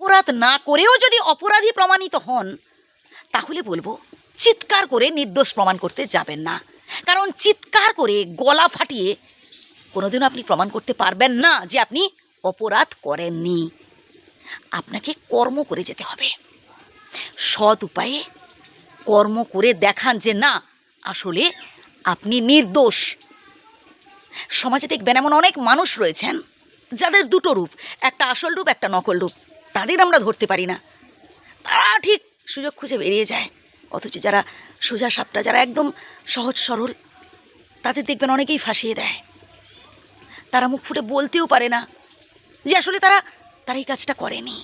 অপরাধ না করেও যদি অপরাধী প্রমাণিত হন, তাহলে বলব চিৎকার করে নির্দোষ প্রমাণ করতে যাবেন না। কারণ চিৎকার করে গলা ফাটিয়ে কোনোদিনও আপনি প্রমাণ করতে পারবেন না যে আপনি অপরাধ করেননি। আপনাকে কর্ম করে যেতে হবে। সৎ উপায়ে কর্ম করে দেখান যে না, আসলে আপনি নির্দোষ। সমাজে দেখবেন এমন অনেক মানুষ রয়েছেন, যাদের দুটো রূপ, একটা আসল রূপ, একটা নকল রূপ। তাদের আমরা ধরতে পারি না। তারা ঠিক সুযোগ খুঁজে বেরিয়ে যায়। অথচ যারা সোজা সাপটা, যারা একদম সহজ সরল, তাদের দেখবেন অনেকেই ফাঁসিয়ে দেয়। তারা মুখ ফুটে বলতেও পারে না যে আসলে তারা তারা এই কাজটা করেনি।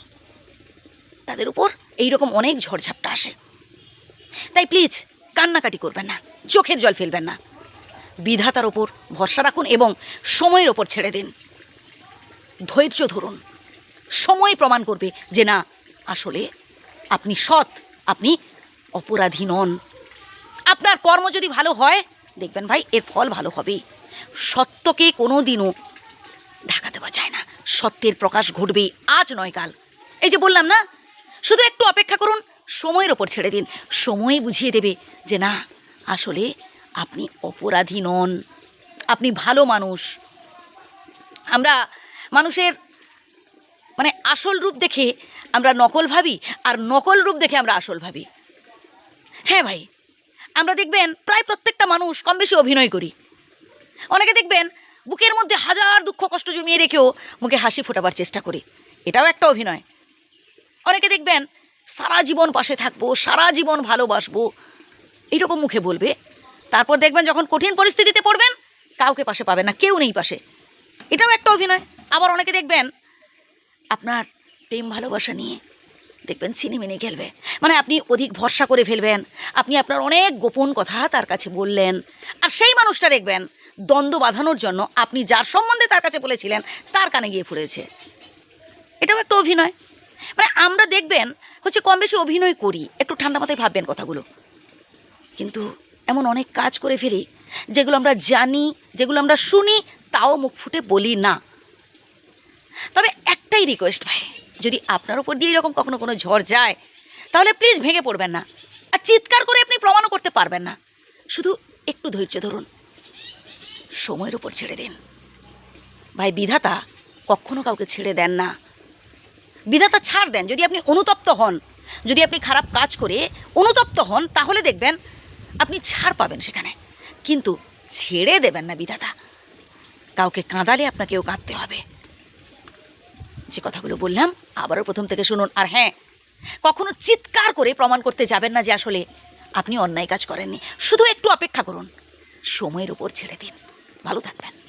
তাদের উপর এইরকম অনেক ঝড়ঝাপটা আসে। তাই প্লিজ কান্নাকাটি করবেন না, চোখের জল ফেলবেন না। বিধাতার ওপর ভরসা রাখুন এবং সময়ের ওপর ছেড়ে দিন। ধৈর্য ধরুন। সময় প্রমাণ করবে যে না, আসলে আপনি সৎ, আপনি অপরাধী নন। আপনার কর্ম যদি ভালো হয়, দেখবেন ভাই, এর ফল ভালো হবেই। সত্যকে কোনো দিনও ঢাকা দেওয়া যায় না। সত্যের প্রকাশ ঘটবেই। আজ নয় কাল। এই যে বললাম না, শুধু একটু অপেক্ষা করুন, সময়ের ওপর ছেড়ে দিন। সময় বুঝিয়ে দেবে যে না, আসলে আপনি অপরাধী নন। আপনি ভালো মানুষ। আমরা মানুষের মানে আসল রূপ দেখে আমরা নকল ভাবি আর নকল রূপ দেখে আমরা আসল ভাবি। হ্যাঁ ভাই, আমরা দেখবেন প্রায় প্রত্যেকটা মানুষ কম বেশি অভিনয় করি। অনেকে দেখবেন বুকের মধ্যে হাজার দুঃখ কষ্ট জমিয়ে রেখেও মুখে হাসি ফোটাবার চেষ্টা করি। এটাও একটা অভিনয়। অনেকে দেখবেন সারা জীবন পাশে থাকব, সারা জীবন ভালোবাসবো, এইরকম মুখে বলবে। তারপর দেখবেন যখন কঠিন পরিস্থিতিতে পড়বেন, কাউকে পাশে পাবেন না, কেউ নেই পাশে। এটাও একটা অভিনয়। আবার অনেকে দেখবেন আপনার প্রেম, ভালোবাসা নিয়ে। দেখবেন সিনেমিনে খেলবে। মানে আপনি অধিক ভরসা করে ফেলবেন। আপনি আপনার অনেক গোপন কথা তার কাছে বললেন। আর সেই মানুষটা দেখবেন, দ্বন্দ্ব বাঁধানোর জন্য আপনি যার সম্বন্ধে তার কাছে বলেছিলেন, তার কানে গিয়ে ফুরেছে এটাও একটা অভিনয়। মানে আমরা দেখবেন, হচ্ছে কম বেশি অভিনয় করি, একটু ঠান্ডা মাথায় ভাববেন কথাগুলো। কিন্তু এমন অনেক কাজ করে ফেলি, যেগুলো আমরা জানি, যেগুলো আমরা শুনি, তাও মুখ ফুটে বলি না। তবে একটাই রিকোয়েস্ট ভাই, যদি আপনার উপর দিয়ে এরকম কখনো কোনো ঝড় যায়, তাহলে প্লিজ ভেঙে পড়বেন না। আর চিৎকার করে আপনি প্রমাণও করতে পারবেন না। শুধু একটু ধৈর্য ধরুন। সময়ের উপর ছেড়ে দিন। ভাই, বিধাতা কখনো কাউকে ছেড়ে দেন না। বিধাতা ছাড় দেন। যদি আপনি অনুতপ্ত হন, যদি আপনি খারাপ কাজ করে অনুতপ্ত হন, তাহলে দেখবেন আপনি ছাড় পাবেন সেখানে। কিন্তু ছেড়ে দেবেন না বিধাতা। কাউকে কাঁদালে আপনাকেও কাঁদতে হবে। যে কথাগুলো বললাম, আবারও প্রথম থেকে শুনুন। আর হ্যাঁ কখনো চিৎকার করে প্রমাণ করতে যাবেন না যে আসলে আপনি অন্যায় কাজ করেননি। শুধু একটু অপেক্ষা করুন। সময়ের উপর ছেড়ে দিন। ভালো থাকবেন।